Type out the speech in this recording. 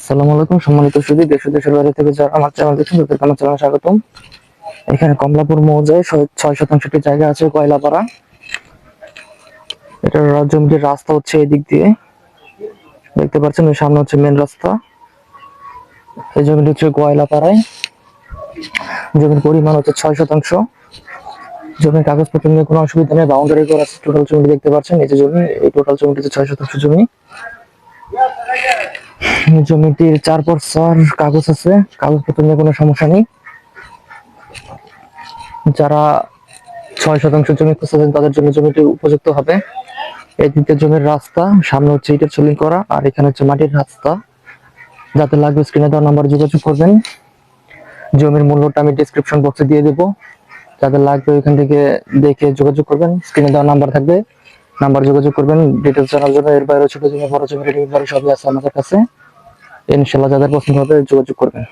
আসসালামু আলাইকুম। সম্মানিত সুদী দেশ দেশের বাইরে থেকে যারা আমার চ্যানেল দেখছেন, তাদেরকে আমার চ্যানেলে স্বাগতম। এখানে কমলাপুর মৌজায় ছয় শতাংশ একটি জায়গা আছে কয়লাপাড়া। এটার জমিটির রাস্তা হচ্ছে এদিক দিয়ে। দেখতে পাচ্ছেন, ওই সামনে হচ্ছে মেন রাস্তা। এই জমিটি হচ্ছে কয়লাপাড়ায়। জমির পরিমাণ হচ্ছে ছয় শতাংশ। জমির কাগজপত্র নিয়ে কোনো অসুবিধা নেই, বাউন্ডারি করা টোটাল জমিটি দেখতে পাচ্ছেন, এই যে জমি, এই টোটাল জমিটিতে ছয় শতাংশ জমি। জমিটির চার কাগজ আছে, কাগজপত্র নিয়ে কোনো সমস্যা নেই। যারা ছয় শতাংশ জমি খুঁজতেছেন, তাদের জন্য জমিটি উপযুক্ত হবে। এদিকে জমির রাস্তা, সামনে হচ্ছে ইটের চলিং করা, আর এখানে হচ্ছে মাটির রাস্তা। যাতে লাগবে স্ক্রিনে দেওয়া নাম্বার যোগাযোগ করবেন। জমির মূল্যটা আমি ডিসক্রিপশন বক্সে দিয়ে দেবো। যাদের লাগবে ওইখান থেকে দেখে যোগাযোগ করবেন স্ক্রিনে দেওয়া নাম্বার থাকবে। নাম্বার যোগাযোগ করবেন ডিটেলস জানার জন্য এর বাইরে ছোট জমি বড় জমি সবই আছে আমাদের কাছে। ইনশাল্লাহ যাদের পছন্দ হবে যোগাযোগ করবেন।